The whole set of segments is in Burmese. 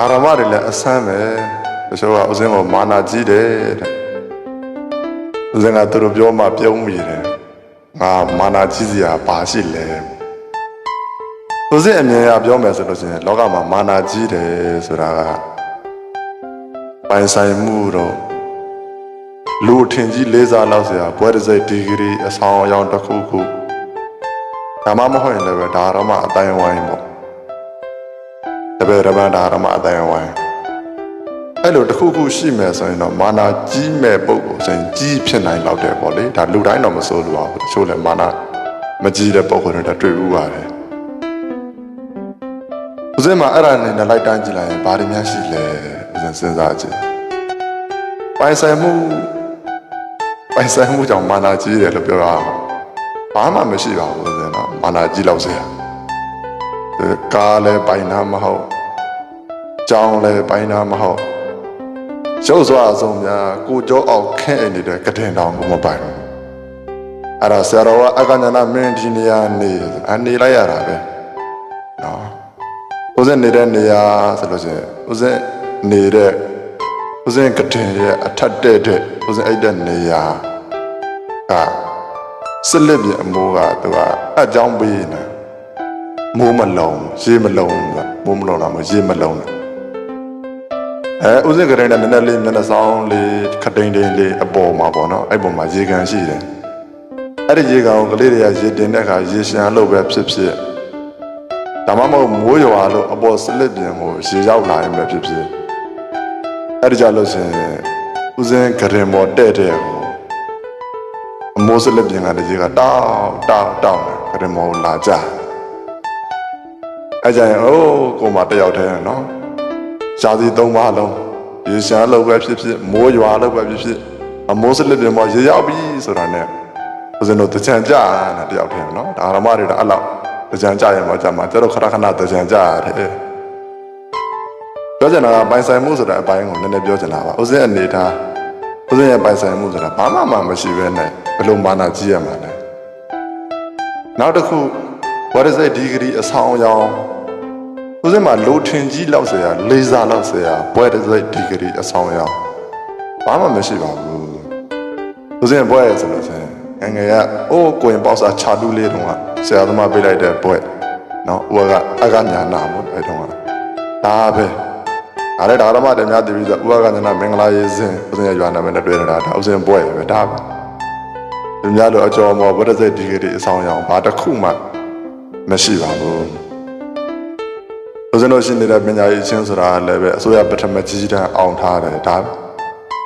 အာရမတွေလည်းအဆမ်းပဲတချို့ကဥစဉ်ကိုမာနာကြီးတယ်တဲ့ဥစဉ်ကသူတို့ပြောမှပြုံးမိတယ်ငါမာနာကြီးစရာဘာရှိလဲဥစဉ်အမြင်အရပြောမယ်ဆိုလို့ရှိရင်လောကမှာမာနာကြီးတယ်ဆိုတာကပိုင်ဆိုင်မှုတော့လူအထင်ကြီးလေးစားလောက်စရာဘွဲတစ်စိတ်ဒီဂရီအဆောင်အယောင်တစ်ခုခုဒါမှမဟုတ်ရင်လည်းပဲဒါတော့မှအတိုင်းဝိုင်းပေါ့ တပည့်ရမဒါရမအတိုင်းဝိုင်းအဲ့လိုတစ်ခုခုရှိမယ်ဆိုရင်တော့မာနာကြီးမဲ့ပုံကိုဆိုရင်ကြီးဖြစ်နိုင်တော့တယ်ပေါ့လေဒါလူတိုင်းတော့မစိုးလို့ပါဘူးတချို့လည်းမာနာမကြီးတဲ့ပုံကိုတော့တွေ့ဘူးပါတယ်ဦးစင်းမှာအဲ့ဒါနဲ့လိုက်တန်းကြည့်လိုက်ရင်ဘာတွေများရှိလဲဦးစင်းစဉ်းစားကြည့်ပိုင်ဆိုင်မှုပိုင်ဆိုင်မှုကြောင့်မာနာကြီးတယ်လို့ပြောတာဘာမှမရှိပါဘူးဦးစင်းတော့မာနာကြီးလောက်စရာကားလည်းပိုင်တာမဟုတ် ကြောင်းလည်းပိုင်တာမဟုတ်ရုပ်စွာအဆုံးများကိုကြောအောင်ခန့်နေတဲ့ကတင်တောင်ကိုမပိုင်ဘူးအဲ့ဒါဆရာတော်ကအကညာနာမင်းဒီနေရာနေအနေလိုက်ရတာပဲနော်ဦးစင်းနေတဲ့နေရာဆိုလို့ရှိရင်ဦးစင်းနေတဲ့ဦးစင်းကတင်ရဲ့အထက်တဲ့တဲ့ဦးစင်းအဲ့တဲ့နေရာကစစ်လက်ပြအမိုးကသူကအကြောင်းပေးနေမိုးမလုံးရေမလုံးကမိုးမလုံးတော့မရေမလုံးနဲ့ အဲဥစဉ်ကရင်နဲ့နည်းနည်းလေးမျက်နှာဆောင်လေးခတိန်တိန်လေးအပေါ်မှာပေါ့နော်အဲ့ပေါ်မှာရေကန်ရှိတယ်အဲ့ဒီရေကန်ကိုကလေးတွေကရေတင်တဲ့အခါရေရှမ်းလို့ပဲဖြစ်ဖြစ်ဒါမှမဟုတ်မိုးရွာလို့အပေါ်စလစ်ပြင်ကိုရေရောက်လာရင်ပဲဖြစ်ဖြစ်အဲ့ဒီကြလို့ရှင်ဥစဉ်ကရင်ပေါ်တဲ့တဲ့ကိုအမိုးစလစ်ပြင်ကလည်းရေကတောက်တောက်တောက်နေကရင်ပေါ်ကိုလာကြတယ်အဲကြရင်အိုးကိုမတယောက်တည်းနော် ရှားစီသုံးပါလုံးရေရှားလို့ပဲဖြစ်ဖြစ်မိုးရွာလို့ပဲဖြစ်ဖြစ်အမိုးစလစ်ပြင်ပေါ်ရေရောက်ပြီဆိုတာနဲ့ဦးဇင်းတို့တကြံကြတာတယောက်တည်းနော်ဒါအရမတွေတော့အဲ့လောက်တကြံကြရင်တော့ကြမှာကျတော့ခဏခဏတကြံကြရတယ်ပြောချင်တာကပိုင်ဆိုင်မှုဆိုတဲ့အပိုင်းကိုနည်းနည်းပြောချင်တာပါဦးဇင်းအနေထားဦးဇင်းရဲ့ပိုင်ဆိုင်မှုဆိုတာဘာမှမှမရှိဘဲနဲ့ဘယ်လိုမာနာကြီးရမှာလဲနောက်တစ်ခု what is a degree အဆောင်အယောင် ဦးစင်မှာလိုထင်ကြီးလောက်ဆရာလေဆာလောက်ဆရာဘွဲတစ်စိတ်ဒီဂရီအဆောင်ရဘာမှမရှိပါဘူးဦးစင်ဘွဲဆိုလို့ဆိုရင်ငငယ်ကအိုးကိုရင်ပေါ့စာချာတူးလေးတုန်းကဆရာသမားပေးလိုက်တဲ့ဘွဲနော်ဦးကအကညာနာမို့အဲ့တုန်းကဒါပဲအဲ့ဒါဒါရမတည်းများတည်ပြီးဆိုဦးကညာနာမင်္ဂလာရေးစင်ဦးစင်ရွာနာမည်နဲ့တွေ့နေတာဒါဦးစင်ဘွဲပဲဒါပဲသူများလိုအကျော်မောဘွဲတစ်စိတ်ဒီဂရီအဆောင်ရဘာတစ်ခုမှမရှိပါဘူး ဦးဇင်းတို့ရှိနေတဲ့ပညာရေးအချင်းဆိုတာလည်းပဲအစိုးရပထမကြီးတန်းအောင်ထားတယ်ဒါ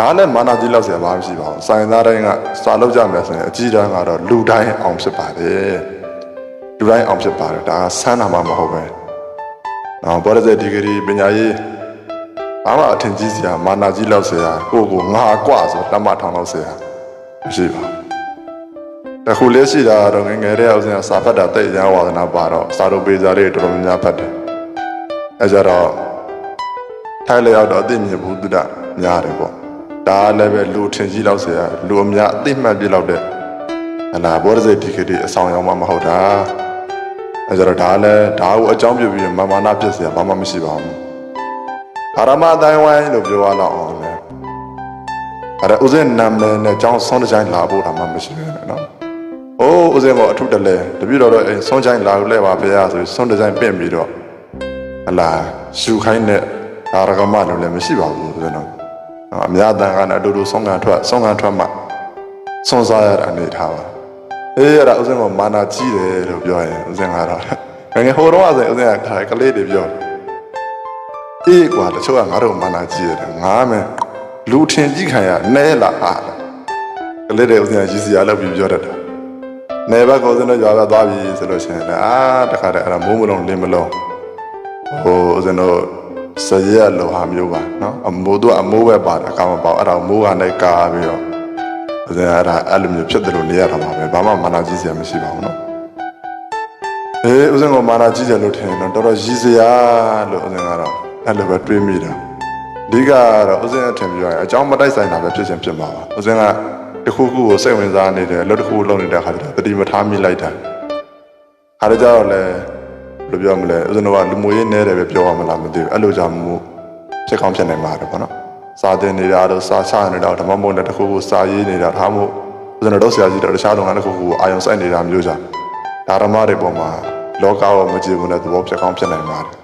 ဒါနဲ့မာနာကြီးလောက်ဆရာပါမရှိပါဘူးဆိုင်သားတိုင်းကစာလုပ်ကြမယ်ဆိုရင်အကြီးတန်းကတော့လူတိုင်းအောင်ဖြစ်ပါတယ်လူတိုင်းအောင်ဖြစ်ပါတယ်ဒါကဆန်းတာမှမဟုတ်ပဲနော်ဘောရဇဒီဂရီပညာရေးဘာမှအထင်ကြီးစရာမာနာကြီးလောက်ဆရာကိုကိုငါကွဆိုတမထောင်လောက်ဆရာမရှိပါဘူးတခုလေးရှိတာတော့ငငယ်တဲ့အောင်စင်စာဖတ်တာတိတ်ရန်ဝါသနာပါတော့စာတို့ပေစာတွေတော်တော်များများဖတ်တယ် အဲကြတော့ထိုင်လျောက်တော့အသိမြင်ဘူးတုဒ္ဒများတယ်ပေါ့ဒါလည်းပဲလူထင်ကြီးလောက်เสียလူအများအသိမှတ်ပြလောက်တဲ့ဟလာဘောရစိတ်ဒီကတိအဆောင်ရောင်မှမဟုတ်တာအဲကြတော့ဒါလည်းဒါကိုအကြောင်းပြုပြီးမမာနဖြစ်เสียဘာမှမရှိပါဘူးအာရမအတိုင်းဝိုင်းလို့ပြောရတော့အောင်လေအဲ့ဒါဥစဉ်နာမည်နဲ့အကြောင်းဆုံးတဲ့ချိန်လာဖို့ဒါမှမရှိဘူးနဲ့နော်အိုးဥစဉ်ကအထုတလဲတပြည့်တော်တော့အဲဆုံးချိန်လာလို့လဲပါဖေရဆိုပြီးဆုံးတဲ့ချိန်ပြင်ပြီးတော့ ဟလာရှူခိုင်းတဲ့အာရကမလို့လည်းမရှိပါဘူးဆိုတော့အများတန်ကလည်းအတူတူဆုံးခံထွက်ဆုံးခံထွက်မှဆုံးစားရတဲ့အနေထားပါအေးအဲ့ဒါဥစဉ်ကမာနာကြီးတယ်လို့ပြောရင်ဥစဉ်ကတော့ငယ်ငယ်ဟိုတော့ဆိုဥစဉ်ကခါကလေးတွေပြောအေးကွာတချို့ကငါတို့မာနာကြီးတယ်ငါမယ်လူထင်ကြီးခံရနဲလာအားကလေးတွေဥစဉ်ကရည်စရာလောက်ပြီးပြောတတ်တာနေဘက်ကောစင်းတော့ရွာဘက်သွားပြီဆိုလို့ရှိရင်လည်းအာတခါတည်းအဲ့ဒါမိုးမလုံးလင်းမလုံး ဟိုဦးဇင်းတို့စရလောဟာမျိုးပါနော်အမိုးတို့အမိုးပဲပါတယ်အကောင်မပေါ့အဲ့ဒါမိုးကနေကာပြီးတော့ဦးဇင်းအဲ့ဒါအဲ့လိုမျိုးဖြစ်တယ်လို့နေရတာပါပဲဘာမှမာနာကြီးစရာမရှိပါဘူးနော်အေးဦးဇင်းကမာနာကြီးတယ်လို့ထင်တယ်တော်တော်ရည်စရာလို့ဦးဇင်းကတော့အဲ့လိုပဲတွေးမိတာအဓိကကတော့ဦးဇင်းအထင်ပြောရင်အကြောင်းမတိုက်ဆိုင်တာပဲဖြစ်ချင်းဖြစ်မှာပါဦးဇင်းကတခုခုကိုစိတ်ဝင်စားနေတယ်လို့တခုလုံးနေတဲ့အခါကျတော့တတိမထားမိလိုက်တာခါကြတော့လည်း ဘယ်လိုပြောမလဲဦးဇင်းတို့ကလူမျိုးရေးနဲတယ်ပဲပြောရမလားမသိဘူးအဲ့လိုကြောင့်မို့ဖြစ်ကောင်းဖြစ်နိုင်ပါတယ်ပေါ့နော်စာသင်နေတာတော့စာချနေတာတော့ဓမ္မမို့နဲ့တစ်ခုခုစာရေးနေတာဒါမှမဟုတ်ဦးဇင်းတို့ဆရာကြီးတို့တခြားလုပ်ငန်းတစ်ခုခုအာရုံစိုက်နေတာမျိုးကြောင့်ဒါဓမ္မတွေပေါ်မှာလောကရောမကြည့်ဘူးနဲ့သဘောဖြစ်ကောင်းဖြစ်နိုင်ပါတယ်